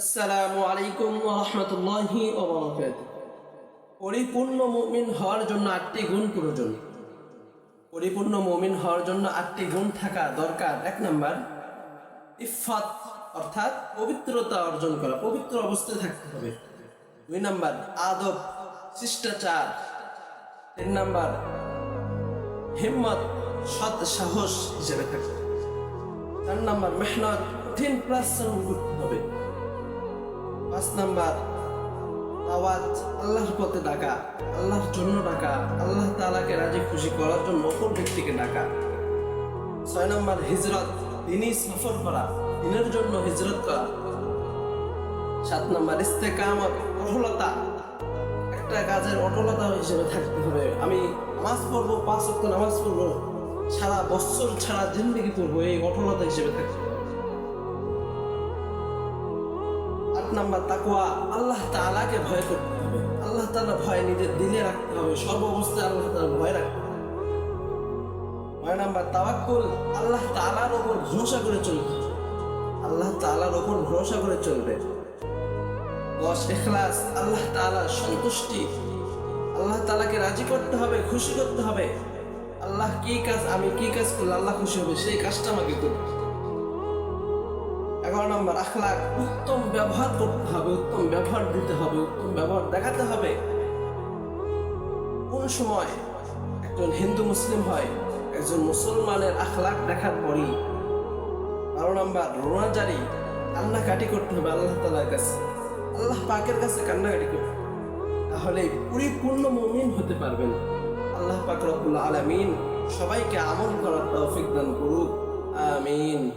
আসসালামু আলাইকুম রহমতুল্লাহি পরিপূর্ণ মুমিন হওয়ার জন্য আটটি গুণ প্রয়োজন। পরিপূর্ণ মুমিন হওয়ার জন্য আটটি গুণ থাকা দরকার। এক নাম্বার ইফাত অর্থাৎ পবিত্রতা অর্জন করা, পবিত্র অবস্থায় থাকতে হবে। দুই নাম্বার, আদব, শিষ্টাচার। তিন নাম্বার, হিম্মত, সৎ সাহস হিসেবে থাকতে। চার নাম্বার, মেহনত, কঠিন পরিশ্রম করতে হবে। পাঁচ নাম্বার। আওয়াজ আল্লাহর পথে ডাকা, আল্লাহর জন্য ডাকা, আল্লাহ তালাকে রাজি খুশি করার জন্য অপর ব্যক্তিকে ডাকা। ছয় নম্বর, হিজরত দিনই সফর করা, দিনের জন্য হিজরত করা। সাত নম্বর, ইস্তেকামত, অটলতা। একটা কাজের অটলতা হিসেবে থাকতে হবে। আমি নামাজ পড়ব, পাঁচ অক্ট নামাজ পড়ব, সারা বছর ছাড়া জিন্দগি পড়ব এই অটলতা হিসেবে থাকতে হবে। নাম্বার তাকুয়া আল্লাহ তাআলাকে ভয় করতে হবে। আল্লাহ তাআলা ভয় নিজের দিলে রাখতে হবে। সর্ব অবস্থায় আল্লাহ তাআলা ভয় রাখতে হবে। নয় নাম্বার তাওয়াক্কুল, আল্লাহ তাআলার ওপর ভরসা করে চলবে। আল্লাহ তাআলার ওপর ভরসা করে চলবে। দশ, ইখলাস, আল্লাহ তাআলার সন্তুষ্টি। আল্লাহ তালাকে রাজি করতে হবে, খুশি করতে হবে। আল্লাহ কি কাজ, আমি কি কাজ করলে আল্লাহ খুশি হবে, সেই কাজটা আমাকে করতে। এগারো নম্বর আখলাক উত্তম ব্যবহার করতে হবে, উত্তম ব্যবহার দিতে হবে, উত্তম ব্যবহার দেখাতে হবে। কোন সময় একজন হিন্দু মুসলিম হয়, একজন মুসলমানের আখলাক দেখার পরই বারো নম্বর রোনাজারি কান্নাকাটি করতে হবে আল্লাহ তালার কাছে। আল্লাহ পাকের কাছে কান্নাকাটি করতে। তাহলে পরিপূর্ণ মুমিন হতে পারবেন। আল্লাহ পাক রব্বুল আলামিন সবাইকে আমল করার তৌফিক দান করুক। আমিন।